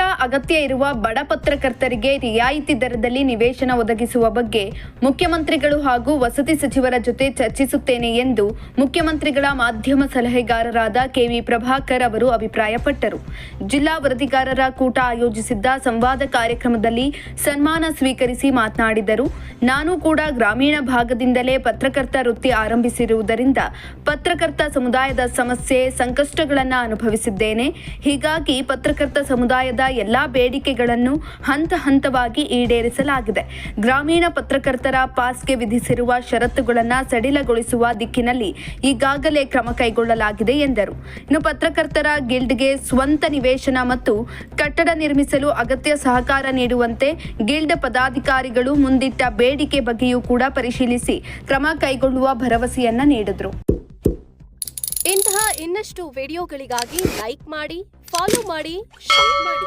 ಅಗತ್ಯ ಇರುವ ಬಡ ಪತ್ರಕರ್ತರಿಗೆ ರಿಯಾಯಿತಿ ದರದಲ್ಲಿ ನಿವೇಶನ ಒದಗಿಸುವ ಬಗ್ಗೆ ಮುಖ್ಯಮಂತ್ರಿಗಳು ಹಾಗೂ ವಸತಿ ಸಚಿವರ ಜೊತೆ ಚರ್ಚಿಸುತ್ತೇನೆ ಎಂದು ಮುಖ್ಯಮಂತ್ರಿಗಳ ಮಾಧ್ಯಮ ಸಲಹೆಗಾರರಾದ ಕೆವಿ ಪ್ರಭಾಕರ್ ಅವರು ಅಭಿಪ್ರಾಯಪಟ್ಟರು. ಜಿಲ್ಲಾ ವರದಿಗಾರರ ಕೂಟ ಆಯೋಜಿಸಿದ್ದ ಸಂವಾದ ಕಾರ್ಯಕ್ರಮದಲ್ಲಿ ಸನ್ಮಾನ ಸ್ವೀಕರಿಸಿ ಮಾತನಾಡಿದರು. ನಾನು ಕೂಡ ಗ್ರಾಮೀಣ ಭಾಗದಿಂದಲೇ ಪತ್ರಕರ್ತ ವೃತ್ತಿ ಆರಂಭಿಸಿರುವುದರಿಂದ ಪತ್ರಕರ್ತ ಸಮುದಾಯದ ಸಮಸ್ಯೆ, ಸಂಕಷ್ಟಗಳನ್ನು ಅನುಭವಿಸಿದ್ದೇನೆ. ಹೀಗಾಗಿ ಪತ್ರಕರ್ತ ಸಮುದಾಯದ ಎಲ್ಲಾ ಬೇಡಿಕೆಗಳನ್ನು ಹಂತ ಹಂತವಾಗಿ ಈಡೇರಿಸಲಾಗಿದೆ. ಗ್ರಾಮೀಣ ಪತ್ರಕರ್ತರ ಪಾಸ್ಗೆ ವಿಧಿಸಿರುವ ಷರತ್ತುಗಳನ್ನು ಸಡಿಲಗೊಳಿಸುವ ದಿಕ್ಕಿನಲ್ಲಿ ಈಗಾಗಲೇ ಕ್ರಮ ಕೈಗೊಳ್ಳಲಾಗಿದೆ ಎಂದರು. ಇನ್ನು ಪತ್ರಕರ್ತರ ಗಿಲ್ಡ್ಗೆ ಸ್ವಂತ ನಿವೇಶನ ಮತ್ತು ಕಟ್ಟಡ ನಿರ್ಮಿಸಲು ಅಗತ್ಯ ಸಹಕಾರ ನೀಡುವಂತೆ ಗಿಲ್ಡ್ ಪದಾಧಿಕಾರಿಗಳು ಮುಂದಿಟ್ಟ ಬೇಡಿಕೆ ಬಗ್ಗೆಯೂ ಕೂಡ ಪರಿಶೀಲಿಸಿ ಕ್ರಮ ಕೈಗೊಳ್ಳುವ ಭರವಸೆಯನ್ನ ನೀಡಿದರು. ಇಂತಹ ಇನ್ನಷ್ಟು ವಿಡಿಯೋಗಳಿಗಾಗಿ ಲೈಕ್ ಮಾಡಿ ಫಾಲೋ ಮಾಡಿ ಶೇರ್ ಮಾಡಿ.